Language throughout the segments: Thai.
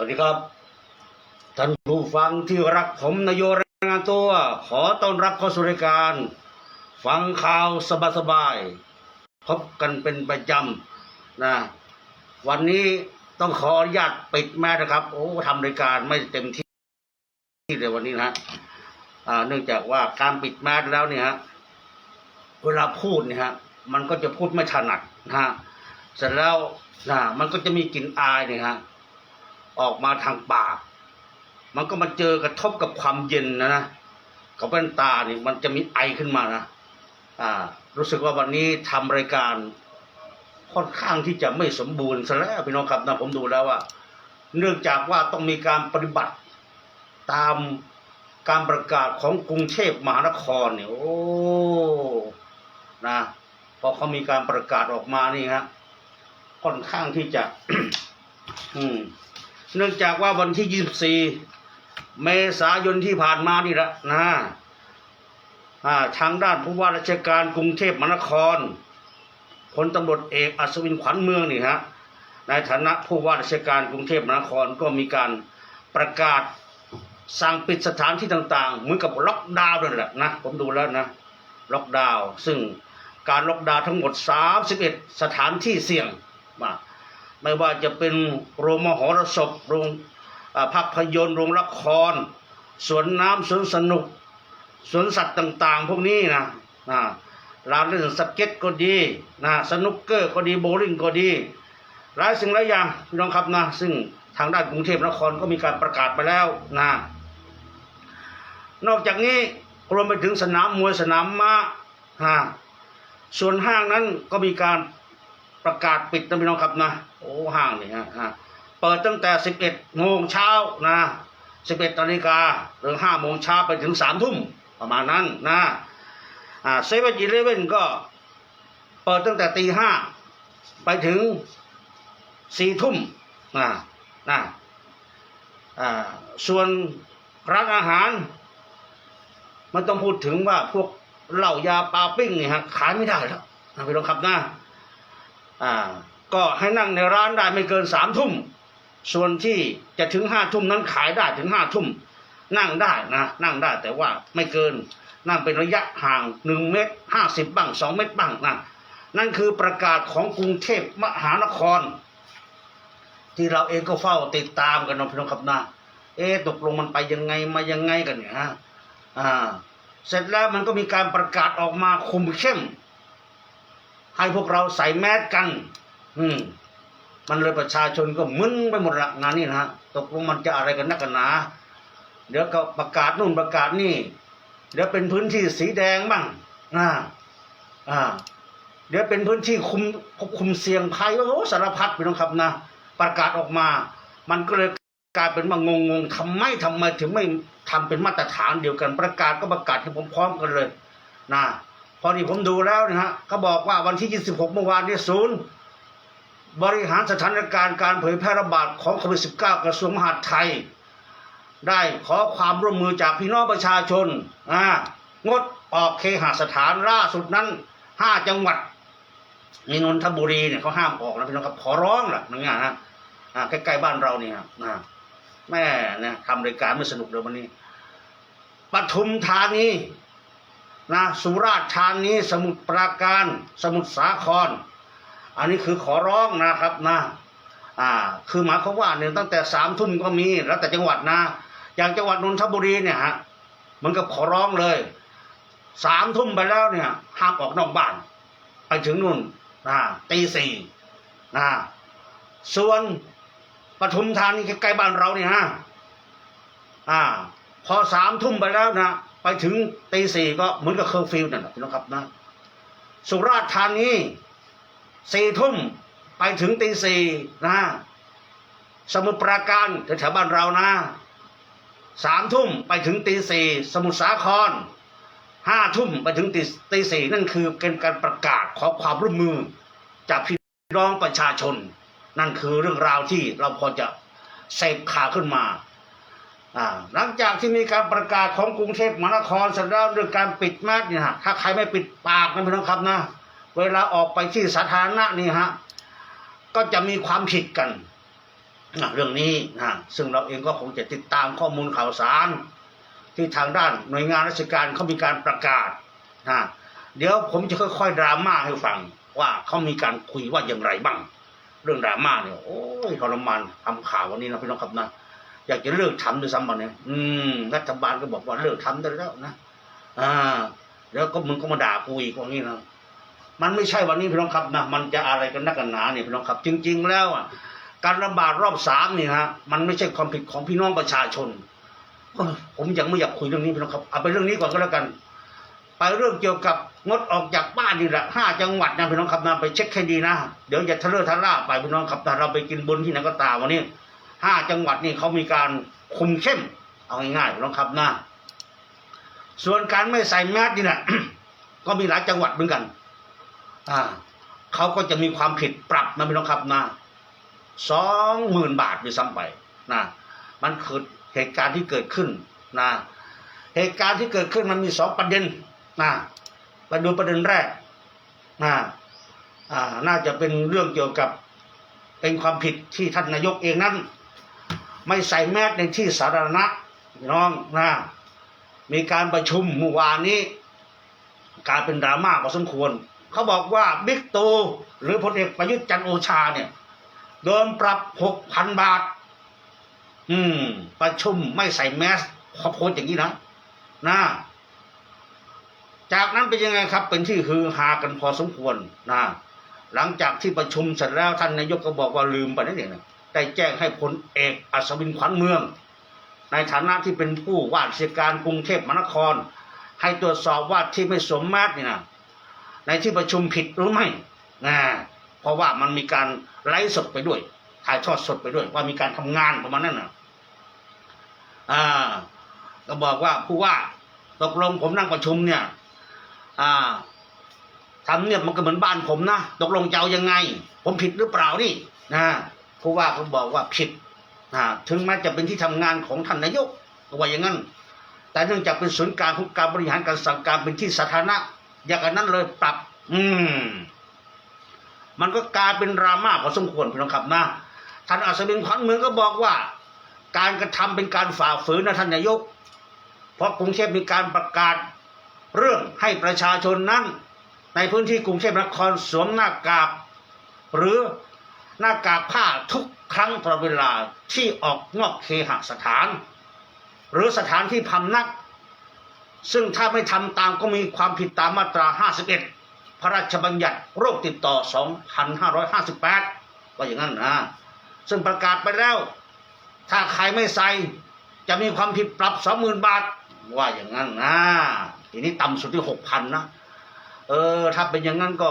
วัสดีครับ ท่านผู้ฟังที่รักผมนายโยรายงานตัว ขอต้อนรับเข้าสู่รายการ ฟังข่าวสบายๆพบกันเป็นประจำนะวันนี้ต้องขออนุญาตปิดแม่นะครับ โอ้ทำรายการไม่เต็มที่เลยวันนี้นะฮะเนื่องจากว่าการปิดแมสแล้วเนี่ยฮะเวลาพูดเนี่ยฮะมันก็จะพูดไม่ถนัดนะฮะเสร็จแล้วนะมันก็จะมีกลิ่นอายเนี่ยฮะ ออกมาทางปาก มันก็มาเจอกระทบกับความเย็นนะนะกับแว่นตานี่มันจะมีไอขึ้นมานะอ่า รู้สึกว่าวันนี้ทำรายการค่อนข้างที่จะไม่สมบูรณ์ซะแล้วพี่น้องครับนะผมดูแล้วว่า เนื่องจากว่าต้องมีการปฏิบัติตามการประกาศของกรุงเทพมหานครเนี่ยโอ้นะพอเขามีการประกาศออกมานี่ฮะค่อนข้างที่จะ อืม เนื่องจากว่าวันที่ 24 เมษายนที่ผ่านมานี่แหละนะทางด้านผู้ว่าราชการกรุงเทพมหานครพลตำรวจเอกอัศวินขวัญเมืองนี่ฮะในฐานะผู้ว่าราชการกรุงเทพมหานครก็มีการประกาศสั่งปิดสถานที่ต่างๆ เหมือนกับล็อกดาวน์นั่นแหละนะผมดูแล้วนะล็อกดาวน์ซึ่งการล็อกดาวน์ทั้งหมด 31 สถานที่เสี่ยงมา ไม่ว่าจะเป็นโรงมหรสพโรงภาพยนตร์โรงละคร สวนน้ำสวนสนุก สวนสัตว์ต่างๆ พวกนี้นะนะร้านเล่นสเก็ตก็ดีนะสนุกเกอร์ก็ดีโบว์ลิ่งก็ดีหลายสิ่งหลายอย่างพี่น้องครับนะซึ่งทางด้านกรุงเทพนครก็มีการประกาศไปแล้วนะนอกจากนี้รวมไปถึงสนามมวยสนามม้าฮะส่วนห้างนั้นก็มีการ ประกาศปิดนะพี่น้องครับนะ โอ้ห้างนี่ฮะฮะเปิดตั้งแต่11โมงเช้านะ11นาฬิกาหรือ5โมงเช้าไปถึง3ทุ่มประมาณนั้นนะอ่าเซเว่นอีเลเว่นก็เปิดตั้งแต่ตีห้าไปถึงสี่ทุ่มนะนะอ่าส่วนร้านอาหาร มันต้องพูดถึงว่าพวกเหล้ายาปลาปิ้งเนี่ยฮะขายไม่ได้แล้วนะพี่น้องครับนะ อ่าก็ให้นั่งในร้านได้ไม่เกินสามทุ่ม ส่วนที่จะถึงห้าทุ่มนั้นขายได้ถึงห้าทุ่ม นั่งได้นะ นั่งได้แต่ว่าไม่เกิน นั่งเป็นระยะห่างหนึ่งเมตรห้าสิบบ้างสองเมตรบ้างนะนั่นคือประกาศของกรุงเทพมหานคร ที่เราเองก็เฝ้าติดตามกันเนาะพี่น้องครับนะเอ๊ตกลงมันไปยังไงมายังไงกันเนี่ยฮะอ่า เสร็จแล้วมันก็มีการประกาศออกมาคุมเข้ม ให้พวกเราใส่แมสกัน อืม มันเลยประชาชนก็มึนไปหมดละงานนี้นะฮะตกลงมันจะอะไรกันนักกันหนาเดี๋ยวก็ประกาศนู่นประกาศนี่ เดี๋ยวเป็นพื้นที่สีแดงบ้างอ่าอ่า เดี๋ยวเป็นพื้นที่คุมคุมเสี่ยงภัยโอ้สารพัดพี่น้องครับนะประกาศออกมา มันก็เลยกลายเป็นว่างงงๆทำไมทำไมถึงไม่ทำเป็นมาตรฐานเดียวกันประกาศก็ประกาศให้พร้อมๆกันเลยนะ พอดีผมดูแล้วนะฮะเขาบอกว่าวันที่ 26 เมื่อวานนี้ศูนย์ บริหารสถานการณ์การเผยแพร่ระบาดของโควิด -19 กระทรวงมหาดไทย ได้ขอความร่วมมือจากพี่น้องประชาชนอ่างดออกเคหสถานล่าสุดนั้น 5 จังหวัด มีนนทบุรีเนี่ยเขาห้ามออกนะพี่น้องครับขอร้องล่ะนั่นไงนะใกล้ๆบ้านเราเนี่ยนะแม่เนี่ยทำรายการไม่สนุกเลยวันนี้ปทุมธานี นะสุราษฎร์ธานีสมุทรปราการ สมุทรสาคร อันนี้คือขอร้องนะครับนะอ่าคือหมายความว่าเนี่ยตั้งแต่สามทุ่มก็มีแล้วแต่จังหวัดนะ อย่างจังหวัดนนทบุรีเนี่ยฮะมันก็ขอร้องเลยสามทุ่มไปแล้วเนี่ยห้ามออกนอกบ้าน ไปถึงนู่นนะตีสี่นะส่วนปทุมธานีใกล้บ้านเราเนี่ยฮะอ่า พอสามทุ่มไปแล้วนะ ถึงตีสี่ก็เหมือนกับเคอร์ฟิวนั่นแหละพี่น้องครับนะสุราษฎร์ธานีสี่ทุ่มไปถึงตีสี่นะสมุทรปราการแถวๆบ้านเรานะสามทุ่มไปถึงตีสี่สมุทรสาครห้าทุ่มไปถึงตีตีสี่นั่นคือเป็นการประกาศขอความร่วมมือ จากพี่น้องประชาชน นั่นคือเรื่องราวที่เราพอจะเสพข่าวขึ้นมา หลังจากที่มีการประกาศของกรุงเทพมหานครเสร็จแล้วเรื่องการปิดแมสเนี่ยฮะถ้าใครไม่ปิดปากนะพี่น้องครับนะ เวลาออกไปที่สาธารณะนี่ฮะก็จะมีความผิดกันนะเรื่องนี้นะซึ่งเราเองก็คงจะติดตามข้อมูลข่าวสาร ที่ทางด้านหน่วยงานราชการเขามีการประกาศนะเดี๋ยวผมจะค่อยๆดราม่าให้ฟังว่าเขามีการคุยว่าอย่างไรบ้าง เรื่องดราม่าเนี่ยโอ้ยทรมานทำข่าววันนี้นะพี่น้องครับนะ อยากจะเลิกทำด้วยซ้ำวันนี้อืมรัฐบาลก็บอกว่าเลิกทำได้แล้วนะอ่า แล้วก็มึงก็มาด่ากูอีกว่างี้นะมันไม่ใช่วันนี้พี่น้องครับนะมันจะอะไรกันนักกันหนาเนี่ยพี่น้องครับ จริง ๆ แล้วอะการระบาดรอบสามนี่ฮะมันไม่ใช่ความผิดของพี่น้องประชาชนผมยังไม่อยากคุยเรื่องนี้พี่น้องครับเอาไปเรื่องนี้ก่อนก็แล้วกัน ไปเรื่องเกี่ยวกับงดออกจากบ้านนี่แหละห้าจังหวัดนะพี่น้องครับนะไปเช็คให้ดีนะเดี๋ยวอย่าทะเลอะทะล่าไปพี่น้องครับถ้าเราไปกินบุญที่ไหนก็ตามวันนี้ ห้าจังหวัดนี่เขามีการคุมเข้ม เอาง่ายๆพี่น้องครับนะส่วนการไม่ใส่แมสนี่นะก็มีหลายจังหวัดเหมือนกัน อ่าเขาก็จะมีความผิดปรับนะพี่น้องครับนะสองหมื่นบาทด้วยซ้ำไปนะมันคือเหตุการณ์ที่เกิดขึ้นนะเหตุการณ์ที่เกิดขึ้นมันมีสองประเด็นนะไปดูประเด็นแรกนะอ่าน่าจะเป็นเรื่องเกี่ยวกับเป็นความผิดที่ท่านนายกเองนั้น ไม่ใส่แมสในที่สาธารณะพี่น้องนะมีการประชุมเมื่อวานนี้กลารเป็นดราม่าพอสมควร เขาบอกว่าบิ๊กตูหรือพลเอกประยุทธ์จันโอชาเนี่ยโดนปรับหกพันบาท อืม ประชุมไม่ใส่แมสเขาโพสอย่างนี้นะนะจากนั้นเป็นยังไงครับ เป็นที่ฮือฮากันพอสมควรนะหลังจากที่ประชุมเสร็จแล้วท่านนายกก็บอกว่าลืมไปนั่นเองนะ ได้แจ้งให้พลเอกอัศวินขวัญเมือง ในฐานะที่เป็นผู้ว่าราชการกรุงเทพมหานคร ให้ตรวจสอบว่าที่ไม่สวมแมสนี่นะในที่ประชุมผิดหรือไม่นะเพราะว่ามันมีการไลฟ์สดไปด้วยถ่ายทอดสดไปด้วย ว่ามีการทำงานประมาณนั้นนะอ่าก็บอกว่าผู้ว่าตกลงผมนั่งประชุมเนี่ย อ่าทำเนี่ยมันก็เหมือนบ้านผมนะตกลงจะเอายังไง ผมผิดหรือเปล่านี่นะ ผู้ว่าเขาบอกว่าผิดนะถึงแม้จะเป็นที่ทำงานของท่านนายกว่าอย่างนั้น แต่เนื่องจากเป็นศูนย์กลางของการบริหารการสั่งการเป็นที่สาธารณะ อย่างนั้นเลยปรับ อืม มันก็กลายเป็นดราม่าพอสมควรพี่น้องครับนะท่านอัศวินขวัญเมืองก็บอกว่า การกระทำเป็นการฝ่าฝืนนะท่านนายก เพราะกรุงเทพมีการประกาศเรื่องให้ประชาชนนั้น ในพื้นที่กรุงเทพนครสวมหน้ากากหรือ หน้ากากผ้าทุกครั้งตลอดเวลาที่ออกนอกเคหสถาน หรือสถานที่พำนัก ซึ่งถ้าไม่ทำตามก็มีความผิดตามมาตรา 51 พระราชบัญญัติโรคติดต่อ 2558 ว่าอย่างนั้นนะซึ่งประกาศไปแล้ว ถ้าใครไม่ใส่จะมีความผิดปรับ 20,000 บาท ว่าอย่างนั้นนะทีนี้ต่ำสุดที่ 6,000 นะ เออ ถ้าเป็นอย่างนั้นก็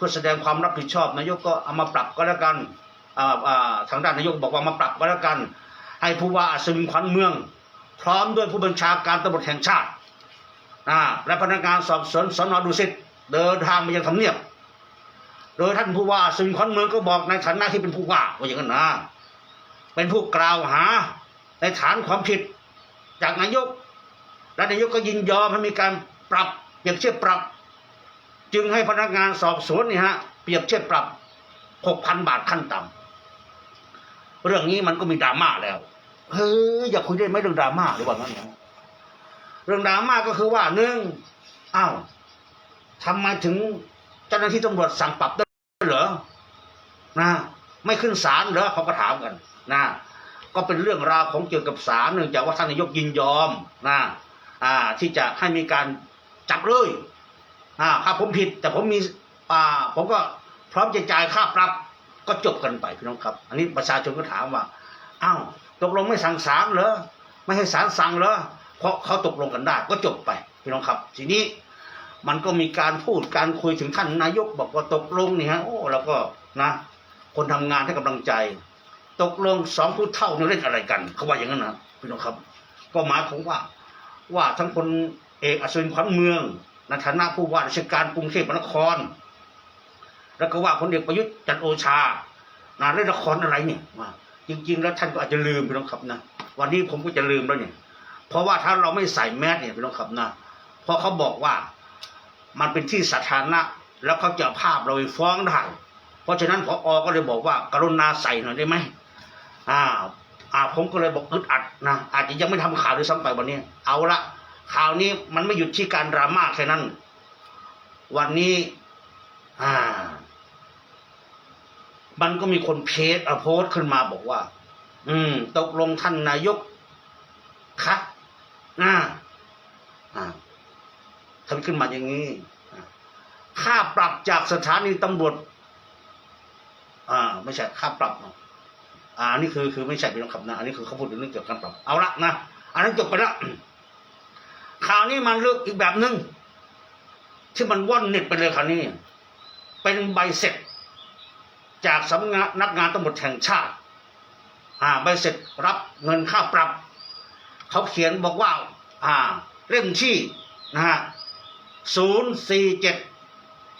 พื่อแสดงความรับผิดชอบ นายกก็เอามาปรับก็แล้วกันทางด้านนายกบอกว่ามาปรับก็แล้วกัน ให้ผู้ว่าอัศวินขวัญเมือง พร้อมด้วยผู้บัญชาการตำรวจแห่งชาติและพนักงานสอบสวนสนดุสิตเดินทางมายังทำเนียบ โดยท่านผู้ว่าอัศวินขวัญเมืองก็บอกในฐานะที่เป็นผู้ว่าว่าอย่างนั้นนะเป็นผู้กล่าวหาในฐานความผิดจากนายก และนายกก็ยินยอมให้มีการปรับเปรียบเทียบปรับ จึงให้พนักงานสอบสวนนี่ฮะเปรียบเทียบปรับหกพันบาทขั้นต่ำเรื่องนี้มันก็มีดราม่าแล้ว เฮ้ยอย่าคุยได้ไหมเรื่องดราม่าหรือว่างั้นนะเรื่องดราม่าก็คือว่าหนึ่งอ้าวทำไมถึงเจ้าหน้าที่ตำรวจสั่งปรับได้เหรอนะ ไม่ขึ้นศาลเหรอเขาก็ถามกัน นะ ก็เป็นเรื่องราวของเกี่ยวกับศาลเนื่องจากว่าท่านนายกยินยอมนะอ่า ที่จะให้มีการจับเลย อ่าถ้าผมผิด แต่ผมมีอ่าผมก็พร้อมจะจ่ายค่าปรับก็จบกันไปพี่น้องครับ อันนี้ประชาชนก็ถามว่าอ้าวตกลงไม่สั่งศาลเหรอไม่ให้ศาลสั่งเหรอเพราะเขาตกลงกันได้ก็จบไปพี่น้องครับ ทีนี้มันก็มีการพูดการคุยถึงท่านนายกบอกว่าตกลงนี่ฮะโอ้แล้วก็นะ คนทำงานให้กำลังใจ ตกลงสองผู้เท่าเนี่ยเล่นอะไรกัน เขาว่าอย่างนั้นนะพี่น้องครับ ก็หมายความว่า ว่าทั้งคนเอกอัศวินขวัญเมือง ในฐานะผู้ว่าราชการกรุงเทพมหานคร แล้วก็ว่าพลเอกประยุทธ์จันโอชานาเล่นละครอะไรเนี่ยว่าจริง ๆ แล้วท่านก็อาจจะลืมพี่น้องครับนะวันนี้ผมก็จะลืมแล้วเนี่ย เพราะว่าถ้าเราไม่ใส่แมสเนี่ยพี่น้องครับนะเพราะเขาบอกว่ามันเป็นที่สาธารณะแล้วเขาจะภาพเราไปฟ้องได้เพราะฉะนั้นพออก็เลยบอกว่า กรุณาใส่หน่อยได้ไหมอ่าอ่าผมก็เลยบอกอึดอัดนะอาจจะยังไม่ทำข่าวด้วยซ้ำไปวันนี้ เอาละ ข่าวนี้มันไม่หยุดที่การดราม่าแค่นั้น วันนี้ อ่า มันก็มีคนเพจอโพสขึ้นมาบอกว่า อืม ตกลงท่านนายกคะอ่าอ่าทำขึ้นมาอย่างนี้ค่าปรับจากสถานีตำรวจ อ่า ไม่ใช่ค่าปรับเนอะอ่านี่คือคือไม่ใช่เป็นคำนะอันนี้คือเขาพูดถึงเรื่องเกี่ยวกับการปรับ เอาละนะ อันนั้นจบไปละข่าวนี้มันเลือกอีกแบบหนึ่งที่มันว่อนเน็ตไปเลยคราวนี้ เป็นใบเสร็จ จากสำนักนักงานตำรวจแห่งชาติอ่าใบเสร็จรับเงินค่าปรับ เขาเขียนบอกว่า อ่า เล่มที่นะฮะศูนย์สี่เจ็ด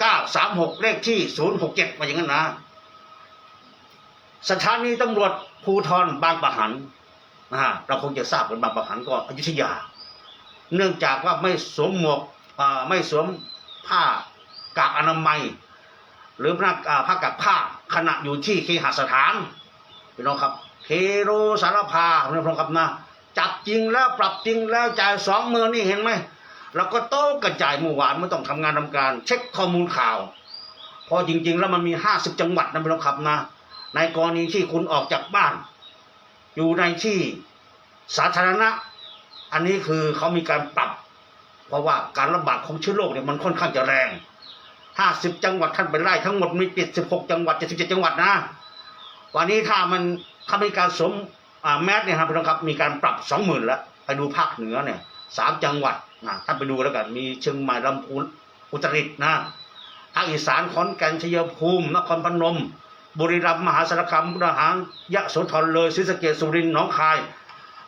เก้าสามหกเลขที่ศูนย์หกเจ็ดว่าอย่างนั้นนะ สถานีตำรวจภูธรบางปะหันนะฮะเราคงจะทราบกันบางปะหันก็อยุธยา เนื่องจากว่าไม่สวมหมวกไม่สวมผ้ากากอนามัย หรือผ้าอ่าผ้ากับผ้าขณะอยู่ที่เคหสถานพี่น้องครับเคโรสารพาพี่น้องครับนะจับจริงแล้วปรับจริงแล้วจ่ายสองมื่นนี่เห็นไหมแล้วก็โต้กระจายเมื่อวานไม่ต้องทำงานทำการ เช็คข้อมูลข่าว พอจริง ๆ แล้วมันมีห้าสิบจังหวัดนะพี่น้องครับนะในกรณีที่คุณออกจากบ้าน อยู่ในที่สาธารณะ อันนี้คือเขามีการปรับ เพราะว่าการระบาดของเชื้อโรคเนี่ยมันค่อนข้างจะแรงห้าสิบจังหวัดท่านไปไล่ทั้งหมดมีเจ็ดสิบหกจังหวัดเจ็ดสิบเจ็ดจังหวัดนะ วันนี้ถ้ามันถ้ามีการสวมแมสเนี่ยครับพี่น้องครับมีการปรับสองหมื่นแล้วไปดูภาคเหนือเนี่ยสามจังหวัดนะท่านไปดูแล้วกันมีเชียงใหม่ลำพูนอุตรดิตถ์นะภาคอีสานขอนแก่นชัยภูมินครพนม บุรีรัมย์มหาสารคามมุกดาหารยะโสธรเลยศรีสะเกษสุรินทร์หนองคาย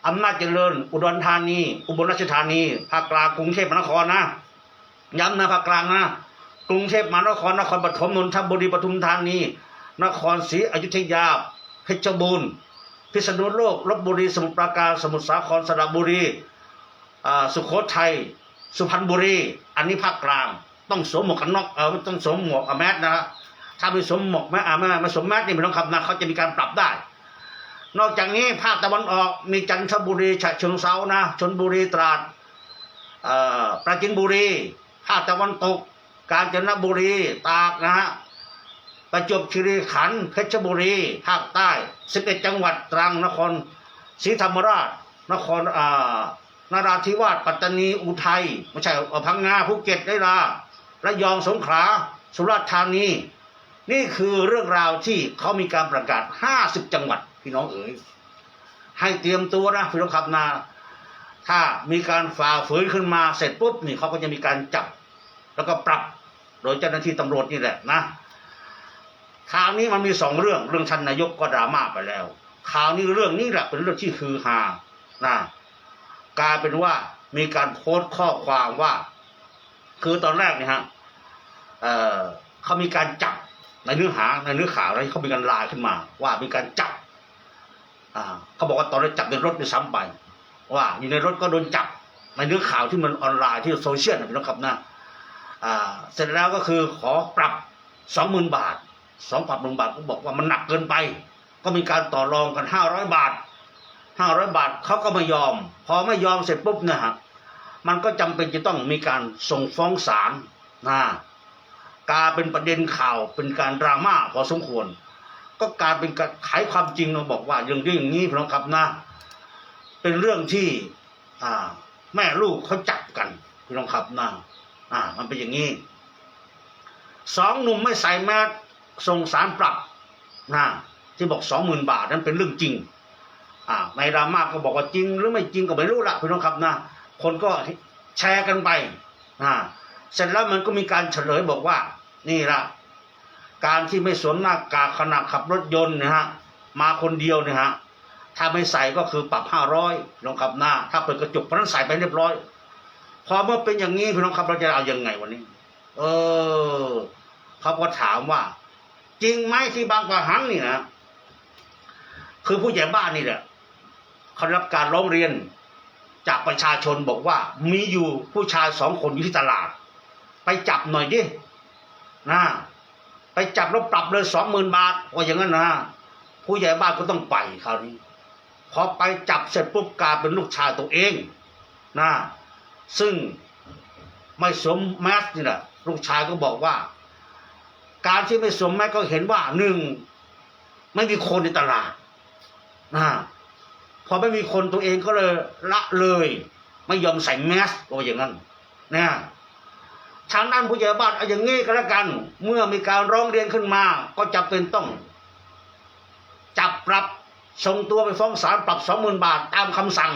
อำนาจเจริญ อุดรธานี อุบลราชธานี ภาคกลางกรุงเทพมหานครนะ ย้ำนะภาคกลางนะ กรุงเทพมหานคร นครปฐม นนทบุรี ปทุมธานี นครศรีอยุธยา เพชรบูรณ์ พิษณุโลก ลบบุรี สมุทรปราการ สมุทรสาคร สระบุรีอ่าสุโขทัย สุพรรณบุรี อันนี้ภาคกลาง ต้องสวมหมวกกันน็อก เออต้องสวมหมวกแมสนะถ้าไม่สวมหมวกแม่อาไม่ไม่สวมแมสนี่ไม่ต้องขับนะเขาจะมีการปรับได้ นอกจากนี้ภาคตะวันออกมีจันทบุรีฉะเชิงเซานะชนบุรีตราดปราจีนบุรี ภาคตะวันตก กาญจนบุรีตากนะฮะประจวบคีรีขันธ์เพชรบุรี ภาคใต้ 11 จังหวัดตรังนครศรีธรรมราช นครอ่านราธิวาสปัตตานีอุทัยไม่ใช่พังงาภูเก็ตได้ลาระยองสงขลาสุราษฎร์ธานี นี่คือเรื่องราวที่เขามีการประกาศ 50 จังหวัด พี่น้องเอ๋ยให้เตรียมตัวนะพี่น้องครับนา ถ้ามีการฝ่าฝืนขึ้นมาเสร็จปุ๊บนี่เขาก็จะมีการจับ แล้วก็ปรับโดยเจ้าหน้าที่ตำรวจนี่แหละนะข่าวนี้มันมีสองเรื่องเรื่องท่านนายกก็ดราม่าไปแล้วข่าวนี้เรื่องนี้แหละเป็นเรื่องที่คือฮานะกลายเป็นว่ามีการโพสต์ข้อความว่า คือตอนแรกเนี่ยฮะเเขามีการจับในเนื้อหาในเนื้อข่าวอะไรเขามีการลายขึ้นมา ว่ามีการจับ เขาบอกว่าตอนนี้จับในรถด้วยซ้ำไป ว่าอยู่ในรถก็โดนจับในเนื้อข่าวที่มันออนไลน์ที่โซเชียลนะพี่น้องครับนะอ่าเสร็จแล้วก็คือขอปรับสองหมื่นบาทสองปรับหนึ่งบาทก็บอกว่ามันหนักเกินไป ก็มีการต่อรองกันห้าร้อยบาทห้าร้อยบาทเขาก็ไม่ยอม พอไม่ยอมเสร็จปุ๊บเนี่ยฮะมันก็จำเป็นจะต้องมีการส่งฟ้องศาลนะกลารเป็นประเด็นข่าวเป็นการดราม่าพอสมควร ก็กลารเป็นการไขความจริงมาบอกว่าอย่างนี้อย่างนี้พี่น้องครับนะ เป็นเรื่องที่ อ่า แม่ลูกเขาจับกันพี่น้องครับนะอ่า มันเป็นอย่างนี้สองหนุ่มไม่ใส่แมสส่งสารปรับนะที่บอกสองหมื่นบาทนั้นเป็นเรื่องจริง อ่าในดราม่าก็บอกว่าจริง หรือไม่จริงก็ไม่รู้ละพี่น้องครับนะคนก็แชร์กันไปอ่าเสร็จแล้วมันก็มีการเฉลยบอกว่า นี่ละ การที่ไม่สวมหน้ากากขณะขับรถยนต์นะฮะมาคนเดียวเนี่ยฮะถ้าไม่ใส่ก็คือปรับห้าร้อยพี่น้องครับหน้า ถ้าเปิดกระจกเพราะนั้นใส่ไปเรียบร้อย พอเมื่อเป็นอย่างนี้พี่น้องครับเราจะเอายังไงวันนี้ เออเขาก็ถามว่า จริงไหมที่บางประหันนี่นะคือผู้ใหญ่บ้านนี่แหละเขารับการร้องเรียนจากประชาชนบอกว่า มีอยู่ผู้ชายสองคนอยู่ที่ตลาด ไปจับหน่อยดินะ ไปจับแล้วปรับเลยสองหมื่นบาทว่าอย่างนั้นนะผู้ใหญ่บ้านก็ต้องไปคราวนี้พอไปจับเสร็จปุ๊บกลายเป็นลูกชายตัวเองนะซึ่งไม่สวมแมสนี่แหละลูกชายก็บอกว่า การที่ไม่สวมแมสก็เห็นว่าหนึ่งไม่มีคนในตลาดนะพอไม่มีคนตัวเองก็เลยละเลย ไม่ยอมใส่แมสก็ว่าอย่างนั้นนะ ทางด้านผู้ใหญ่บ้านเอาอย่างนี้ก็แล้วกัน เมื่อมีการร้องเรียนขึ้นมา ก็จะเป็นต้อง จับปรับส่งตัวไปฟ้องศาลปรับสองหมื่นบาทตามคำสั่ง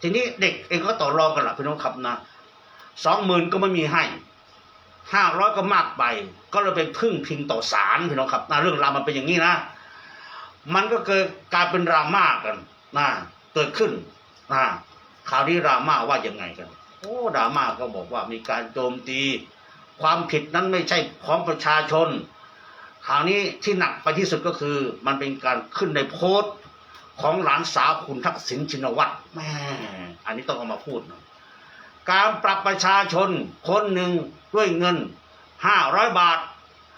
ทีนี้เด็กเองก็ต่อรองกันละพี่น้องครับนะสองหมื่นก็ไม่มีให้ห้าร้อยก็มากไป ก็เลยไปพึ่งพิงต่อศาลพี่น้องครับนะเรื่องราวมันเป็นอย่างนี้นะ มันก็เกิดกลายเป็นราม่ากันนะเกิดขึ้นนะข่าวนี้ราม่าว่ายังไงกัน โอ้ดราม่าก็บอกว่ามีการโจมตี ความผิดนั้นไม่ใช่ของประชาชนคราวนี้ที่หนักไปที่สุดก็คือ มันเป็นการขึ้นในโพสต์ของหลานสาวคุณทักษิณชินวัตรแม่อันนี้ต้องเอามาพูดนะการปรับประชาชนคนหนึ่งด้วยเงินห้าร้อยบาท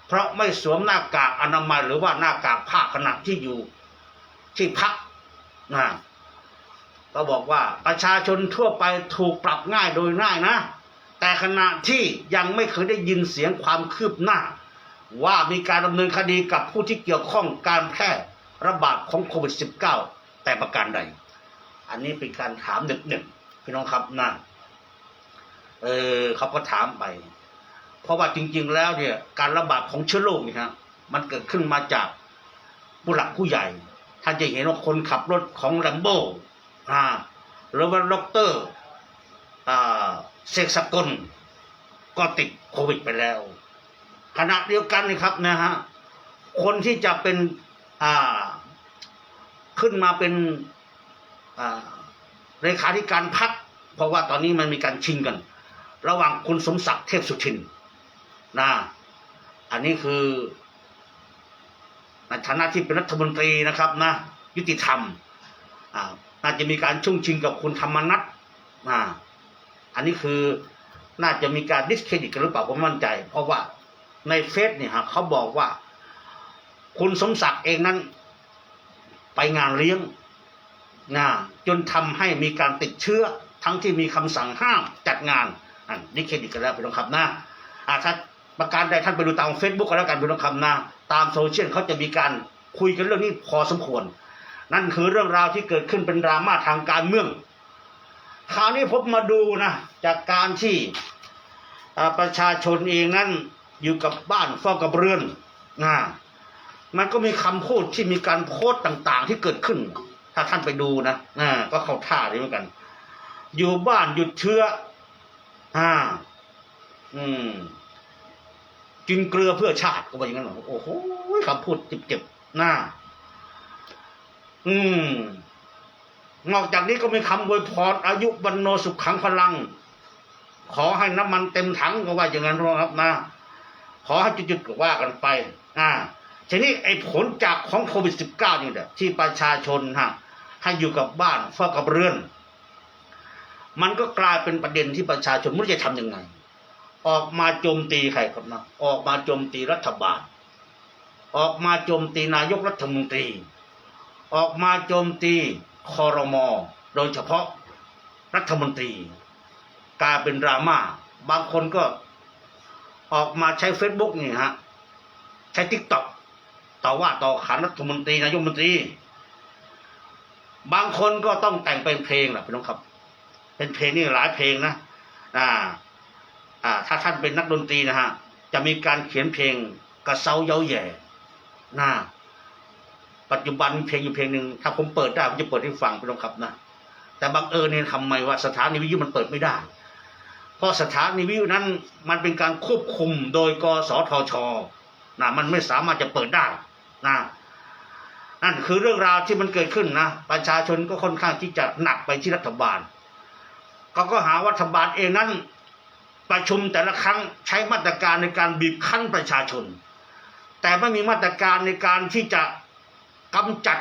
เพราะไม่สวมหน้ากากอนามัยหรือว่าหน้ากากผ้าขณะที่อยู่ที่พักนะ ก็บอกว่าประชาชนทั่วไปถูกปรับง่ายโดยง่ายนะ แต่ขณะที่ยังไม่เคยได้ยินเสียงความคืบหน้า ว่ามีการดำเนินคดีกับผู้ที่เกี่ยวข้องการแพร่ระบาดของโควิด -19 แต่ประการใด อันนี้เป็นการถามเด็กๆพี่น้องครับนะเออเขาก็ถามไป เพราะว่าจริง ๆ แล้วเนี่ยการระบาดของเชื้อโรคนี่ครมันเกิดขึ้นมาจากผู้หลักผู้ใหญ่ ท่านจะเห็นว่าคนขับรถของแลมโบ หรือว่าด็อกเตอร์เสกสกลก็ติดโควิดไปแล้ว ขณะเดียวกันนะครับนะฮะคนที่จะเป็นอ่าขึ้นมาเป็นเลขาธิการพักเพราะว่าตอนนี้มันมีการชิงกัน ระหว่างคุณสมศักดิ์เทพสุทินนะอันนี้คือในฐานะที่เป็นรัฐมนตรีนะครับนะยุติธรรม น่าจะมีการชุ่งชิงกับคุณธรรมนัฐอ่าอันนี้คือน่าจะมีการดิสเครดิตกันหรือเปล่าผมไม่มั่นใจ เพราะว่าในเฟซเนี่ยฮะเขาบอกว่า คุณสมศักดิ์เองนั้น ไปงานเลี้ยงนะจนทำให้มีการติดเชื้อ ทั้งที่มีคำสั่งห้ามจัดงานอันดิสเครดิตกันแล้วพี่น้องครับนะอ่าถ้าประการใดท่านไปดูตามเฟซบุ๊กก็แล้วกันพี่น้องครับนะตามโซเชียลเขาจะมีการคุยกันเรื่องนี้พอสมควร นั่นคือเรื่องราวที่เกิดขึ้นเป็นดราม่าทางการเมือง คราวนี้ผมมาดูนะ จากการที่ประชาชนเองนั้นอยู่กับบ้านเฝ้ากับเรือนนะมันก็มีคำพูดที่มีการโพสต์ต่าง ๆ ที่เกิดขึ้น ถ้าท่านไปดูนะอ่าก็เข้าท่าดีเหมือนกัน อยู่บ้านหยุดเชื้ออ่า อืมกินเกลือเพื่อชาติก็ว่าอย่างนั้นเหรอโอ้โหคำพูดเจ็บๆหน้า อืม นอกจากนี้ก็มีคำอวยพรอายุวันโนสุขขังพลัง ขอให้น้ำมันเต็มถังก็ว่าอย่างนั้นครับนะ ขอให้จุดๆก็ว่ากันไป อ่า ทีนี้ไอ้ผลจากของโควิด -19 นี่แหละที่ประชาชนฮะให้อยู่กับบ้านเฝ้ากับเรือน มันก็กลายเป็นประเด็นที่ประชาชนไม่รู้จะทำยังไง ออกมาโจมตีใครครับนะออกมาโจมตีรัฐบาล ออกมาโจมตีนายกรัฐมนตรี ออกมาโจมตีคอรมอโดยเฉพาะรัฐมนตรีกลายเป็นดราม่าบางคนก็ออกมาใช้เฟซบุ๊กนี่ฮะใช้ทิกต็อกต่อว่าต่อขานรัฐมนตรีนายกรัฐมนตรี บางคนก็ต้องแต่งเป็นเพลงแหละพี่น้องครับ เป็นเพลงนี่หลายเพลงนะอ่า อ่า ถ้าท่านเป็นนักดนตรีนะฮะจะมีการเขียนเพลงกระเซาเย้าแย่นะ ปัจจุบันมีเพลงอยู่เพลงหนึ่งถ้าผมเปิดได้ผมจะเปิดให้ฟังพี่น้องครับนะแต่บังเอิญเนี่ยทำไมว่าสถานีวิทยุมันเปิดไม่ได้ เพราะสถานีวิทยุนั้นมันเป็นการควบคุมโดยกสทชนะมันไม่สามารถจะเปิดได้นะนั่นคือเรื่องราวที่มันเกิดขึ้นนะประชาชนก็ค่อนข้างที่จะหนักไปที่รัฐบาลก็ก็หาว่ารัฐบาลเองนั้นประชุมแต่ละครั้งใช้มาตรการในการบีบคั้นประชาชน แต่ไม่มีมาตรการในการที่จะ กำจัด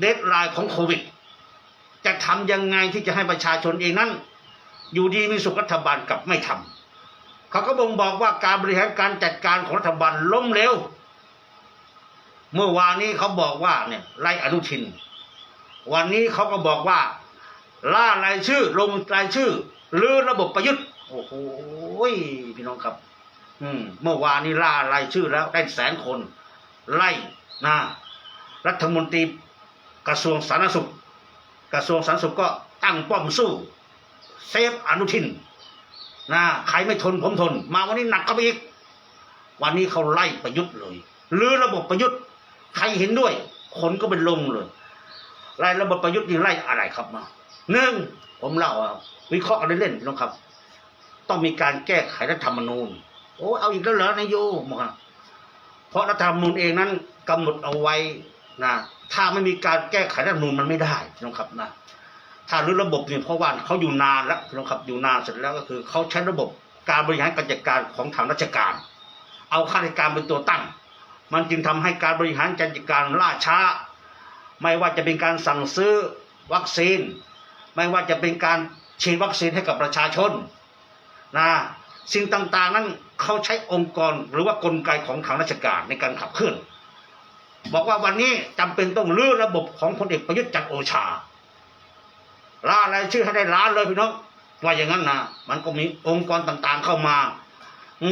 เดดไลน์ของโควิด จะทำยังไงที่จะให้ประชาชนเองนั้น อยู่ดีมีสุขรัฐบาลกับไม่ทำเขาก็บ่งบอกว่าการบริหารการจัดการของรัฐบาลล้มเหลวเมื่อวานนี้เขาบอกว่าเนี่ยไล่อนุทิน วันนี้เขาก็บอกว่า ล่ารายชื่อลงรายชื่อหรือระบบประยุทธ์โอ้โหพี่น้องครับ อืม เมื่อวานนี้ล่ารายชื่อแล้วได้แสนคน ไล่นะ รัฐมนตรีกระทรวงสาธารณสุข กระทรวงสาธารณสุขก็ตั้งป้อมสู้ เซฟอนุทินนะใครไม่ทนผมทน มาวันนี้หนักเข้าไปอีก วันนี้เขาไล่ประยุทธ์เลยหรือระบบประยุทธ์ใครเห็นด้วย คนก็เป็นลงเลยไล่ระบบประยุทธ์นี่ไล่อะไรครับมาหนึ่งผมเล่าวิเคราะห์กันเล่นๆพี่น้องครับ ต้องมีการแก้ไขรัฐธรรมนูญโอ้เอาอีกแล้วเหรอนายโยบอกว่าเพราะรัฐธรรมนูญเองนั้นกำหนดเอาไว้ นะถ้าไม่มีการแก้ไขรัฐธรรมนูญมันไม่ได้พี่น้องครับนะถ้ารื้อระบบเนี่ยเพราะว่าเขาอยู่นานแล้วพี่น้องครับอยู่นานเสร็จแล้วก็คือเขาใช้ระบบการบริหารการจัดการของทางราชการ เอาข้าราชการเป็นตัวตั้ง มันจึงทำให้การบริหารการจัดการล่าช้า ไม่ว่าจะเป็นการสั่งซื้อวัคซีน ไม่ว่าจะเป็นการฉีดวัคซีนให้กับประชาชนนะสิ่งต่างๆนั้นเขาใช้องค์กรหรือว่ากลไกของทางราชการในการขับเคลื่อน บอกว่าวันนี้จำเป็นต้องรื้อระบบของพลเอกประยุทธ์จันโอชาล่ารายชื่อให้ได้ล้านเลยพี่น้องว่าอย่างนั้นนะมันก็มีองค์กรต่างๆเข้ามา อื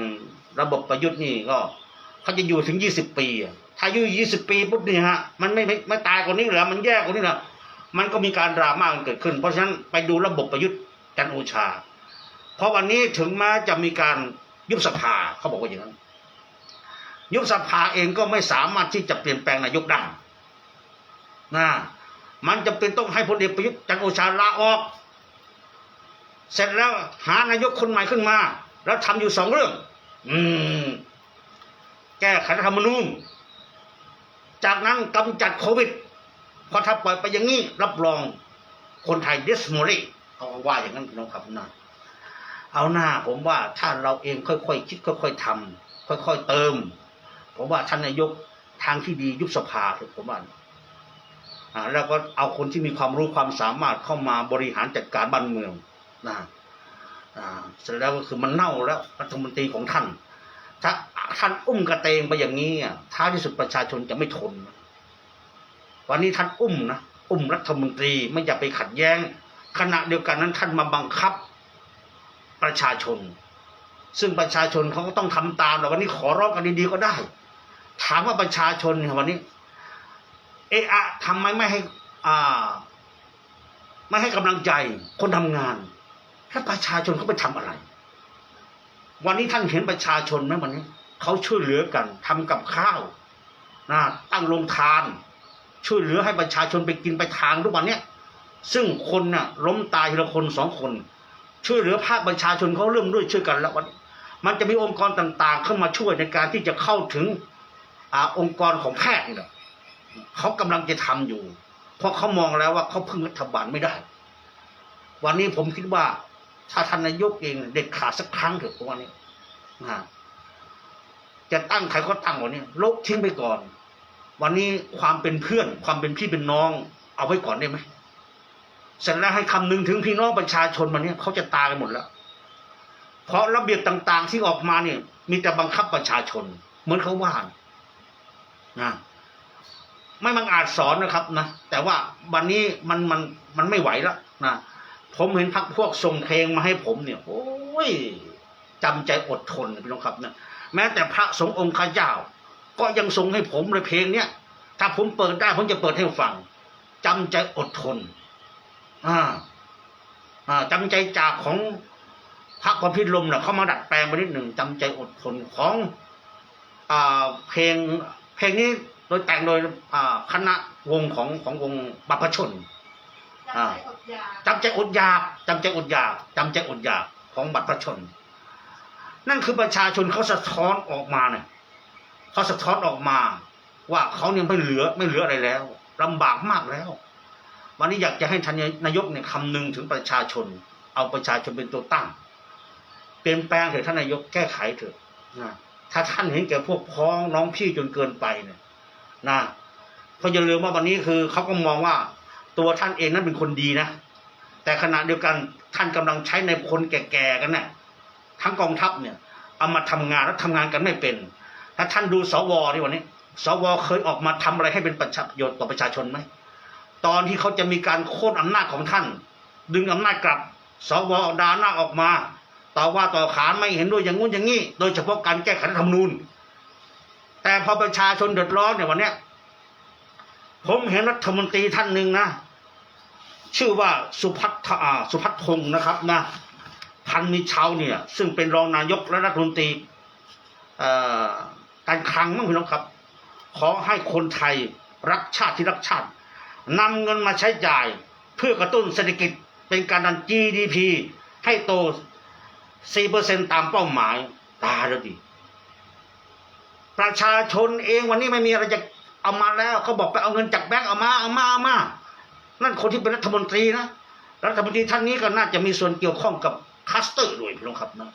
ม ระบบประยุทธ์นี่ก็เขาจะอยู่ถึงยี่สิบปีถ้าอยู่ยี่สิบปีปุ๊บนี่ฮะมันไม่ไม่ไม่ตายกว่านี้หรอมันแย่กว่านี้หรอมันก็มีการดราม่ากันเกิดขึ้น เพราะฉะนั้นไปดูระบบประยุทธ์จันโอชา เพราะวันนี้ถึงแม้จะมีการยุบสภาเขาบอกว่าอย่างนั้น ยุบสภาเองก็ไม่สามารถที่จะเปลี่ยนแปลงนายกได้นะมันจะเป็นต้องให้พลเอกประยุทธ์จันโอชาลาออก เสร็จแล้วหานายกคนใหม่ขึ้นมา แล้วทำอยู่สองเรื่อง อืม แก้ไขรัฐธรรมนูญจากนั้นกำจัดโควิดเพราะถ้าปล่อยไปอย่างนี้รับรองคนไทยเดสโมรีเขาว่าอย่างนั้นน้องครับนะเอาหน้าผมว่าถ้าเราเองค่อยๆคิดค่อย ๆทำค่อย ๆ เติม ผมว่าท่านนายกทางที่ดียุบสภาเถอะผมว่าอ่าแล้วก็เอาคนที่มีความรู้ความสามารถเข้ามาบริหารจัดการบ้านเมืองนะอ่าเสร็จแล้วก็คือมันเน่าแล้วรัฐมนตรีของท่าน ถ้าท่านอุ้มกระเตงไปอย่างนี้อะท้ายที่สุดประชาชนจะไม่ทน วันนี้ท่านอุ้มนะอุ้มรัฐมนตรีไม่อยากไปขัดแย้ง ขณะเดียวกันนั้นท่านมาบังคับประชาชน ซึ่งประชาชนเขาก็ต้องทำตามแต่วันนี้ขอร้องกันดีๆก็ได้ ถามว่าประชาชนวันนี้ เอะอะทำไมไม่ให้ อ่า ไม่ให้กำลังใจคนทำงานถ้าประชาชนเขาไปทำอะไร วันนี้ท่านเห็นประชาชนไหมวันนี้เขาช่วยเหลือกันทำกับข้าวนะตั้งโรงทาน ช่วยเหลือให้ประชาชนไปกินไปทางทุกวันเนี้ยซึ่งคนน่ะ ล้มตายทีละคนสองคน ช่วยเหลือภาคประชาชนเขาเริ่มด้วยช่วยกันแล้ววัน มันจะมีองค์กรต่างๆ เข้ามาช่วยในการที่จะเข้าถึง อาองค์กรของแพทย์นี่แหละเขากำลังจะทำอยู่ เพราะเขามองแล้วว่าเขาพึ่งรัฐบาลไม่ได้ วันนี้ผมคิดว่า ถ้าท่านนายกเองเด็ดขาดสักครั้งเถอะว่านี้นะจะตั้งใครก็ตั้งวันนี้ลบทิ้งไปก่อน วันนี้ความเป็นเพื่อน ความเป็นพี่เป็นน้อง เอาไว้ก่อนได้ไหมเสร็จแล้วให้คำนึงถึงพี่น้องประชาชนวันเนี้เขาจะตายกันหมดแล้ว เพราะระเบียบต่าง ๆ ที่ออกมาเนี่ย มีแต่บังคับประชาชน เหมือนเขาว่า นะไม่บังอาจสอนนะครับนะแต่ว่าวันนี้มันมันมันไม่ไหวแล้วนะผมเห็นพักพวกส่งเพลงมาให้ผมเนี่ย โอ้ยจำใจอดทนพี่น้องครับเนี่ยแม้แต่พระสงฆ์องค์ข้าเจ้า ก็ยังส่งให้ผมเลยเพลงเนี้ยถ้าผมเปิดได้ผมจะเปิดให้ฟังจำใจอดทน อ่า อ่าจำใจจากของพระความพิลมเนี่ยเขามาดัดแปลงไปนิดหนึ่งจำใจอดทนของ อ่าเพลง เพลงนี้โดยแต่งโดยอ่าคณะวงของของวงบัพพชนอ่าจำใจอดอยากจำใจอดอยากจำใจอดอยากของบัตรประชาชน นั่นคือประชาชนเขาสะท้อนออกมาเนี่ยเขาสะท้อนออกมา ว่าเขาเนี่ยไม่เหลือไม่เหลืออะไรแล้วลำบากมากแล้ว วันนี้อยากจะให้ท่านนายกเนี่ยคำนึงถึงประชาชน เอาประชาชนเป็นตัวตั้ง เปลี่ยนแปลงเถอะท่านนายกแก้ไขเถอะนะ ถ้าท่านเห็นแก่พวกพ้องน้องพี่จนเกินไปเนี่ยนะเพราะอย่าลืมว่าวันนี้คือเขาก็มองว่าตัวท่านเองนั้นเป็นคนดีนะ แต่ขณะเดียวกันท่านกำลังใช้ในคนแก่ๆกันนะ่ะทั้งกองทัพเนี่ย เอามาทำงานแล้วทำงานกันไม่เป็น ถ้าท่านดูสวที่วันนี้ สวเคยออกมาทำอะไรให้เป็นประโยชน์ต่อประชาชนไหมตอนที่เขาจะมีการโค่นอำนาจของท่าน ดึงอำนาจกลับ สวดาหน้าออกมา ต่อว่าต่อขานไม่เห็นด้วยอย่างงู้นอย่างนี้ โดยเฉพาะการแก้ไขรัฐธรรมนูญ แต่พอประชาชนเดือดร้อนเนี่ยวันเนี้ยผมเห็นรัฐมนตรีท่านหนึ่งนะ ชื่อว่าสุพัฒน์อ่าสุพัฒน์พงศ์นะครับนะพันมิเชาเนี่ย ซึ่งเป็นรองนายกและรัฐมนตรีการคลังมั้งพี่น้องครับ ขอให้คนไทยรักชาติที่รักชาตินำเงินมาใช้จ่ายเพื่อกระตุ้นเศรษฐกิจเป็นการดัน GDP ให้โต 4%ตามเป้าหมาย ตาแล้วดิประชาชนเองวันนี้ไม่มีอะไรจะเอามาแล้วเขาบอกไปเอาเงินจากแบงก์เอามาเอามาเอามานั่นคนที่เป็นรัฐมนตรีนะรัฐมนตรีท่านนี้ก็น่าจะมีส่วนเกี่ยวข้องกับคัสเตอร์ด้วยพี่น้องครับนะ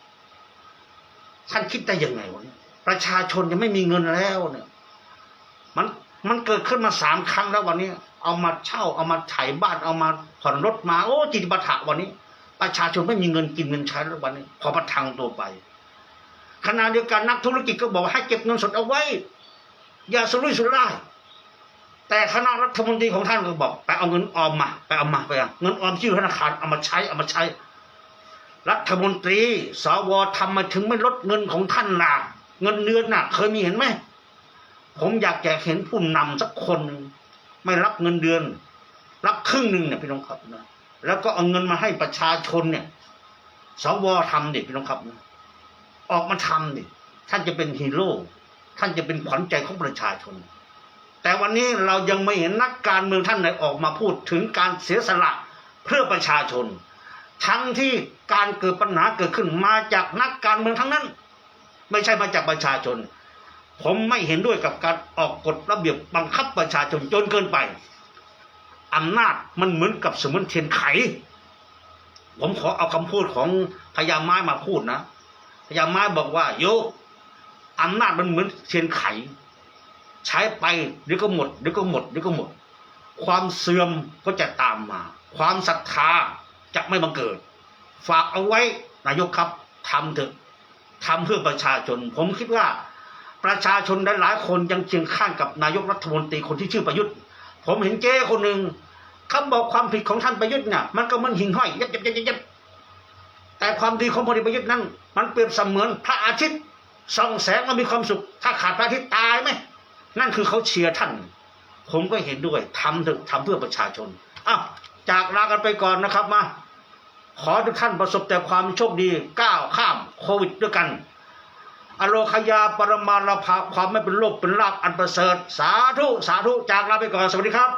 ท่านคิดได้ยังไงวะเนี่ยประชาชนยังไม่มีเงินแล้วเนี่ยมันมันเกิดขึ้นมาสามครั้งแล้ววันนี้ เอามาเช่าเอามาไถ่ายบ้านเอามาผ่อนรถมาโอ้จิตบัถะวันนี้ ประชาชนไม่มีเงินกินเงินใช้แล้ววันนี้พอประทังตัวไปขณะเดียวกันนักธุรกิจก็บอกว่าให้เก็บเงินสดเอาไว้ อย่าสุรุ่ยสุร่ายแต่คณะรัฐมนตรีของท่านก็บอก ไปเอาเงินออมมาไปเอามาไปเอาเงินออมที่อยู่ธนาคารเอามาใช้เอามาใช้ รัฐมนตรีสวทำมาถึงไม่ลดเงินของท่านล่ะเงินเดือนน่ะ เคยมีเห็นไหมผมอยากจะเห็นผู้นำสักคนหนึ่งไม่รับเงินเดือน รับครึ่งหนึ่งเนี่ยพี่น้องครับนะ แล้วก็เอาเงินมาให้ประชาชนเนี่ยสวทำเด็กพี่น้องครับ ออกมาทำดิท่านจะเป็นฮีโร่ท่านจะเป็นขวัญใจของประชาชน แต่วันนี้เรายังไม่เห็นนักการเมืองท่านไหนออกมาพูดถึงการเสียสละเพื่อประชาชน ทั้งที่การเกิดปัญหาเกิดขึ้นมาจากนักการเมืองทั้งนั้น ไม่ใช่มาจากประชาชน ผมไม่เห็นด้วยกับการออกกฎระเบียบบังคับประชาชนจนเกินไป อำนาจมันเหมือนกับสมุนเทียนไข ผมขอเอาคำพูดของพญาไม้มาพูดนะพญาไม้บอกว่า โยอำนาจมันเหมือนเทียนไข ใช้ไปเดี๋ยวก็หมดเดี๋ยวก็หมดเดี๋ยวก็หมด ความเสื่อมก็จะตามมา ความศรัทธาจะไม่บังเกิด ฝากเอาไว้นายกครับทำเถอะทำเพื่อประชาชน ผมคิดว่า ประชาชนหลายๆคนยังเคียงข้างกับนายกรัฐมนตรีคนที่ชื่อประยุทธ์ ผมเห็นเจ้คนหนึ่งเขาบอกความผิดของท่านประยุทธ์เนี่ยมันก็เหมันหิ่งห้อยยับยับยับยับแต่ความดีของพลเอกประยุทธ์นั้น มันเปรียบเสมือนพระอาทิตย์ส่องแสงแล้วมีความสุข ถ้าขาดพระอาทิตย์ตายไหมนั่นคือเขาเชียร์ท่าน ผมก็เห็นด้วยทำเถอะทำเพื่อประชาชนอ้าวจากลากันไปก่อนนะครับมา ขอทุกท่านประสบแต่ความโชคดีก้าวข้ามโควิดด้วยกัน อโลคยาปรมาลภาความไม่เป็นโรคเป็นลาภอันประเสริฐ สาธุ สาธุ จากลาไปก่อน สวัสดีครับ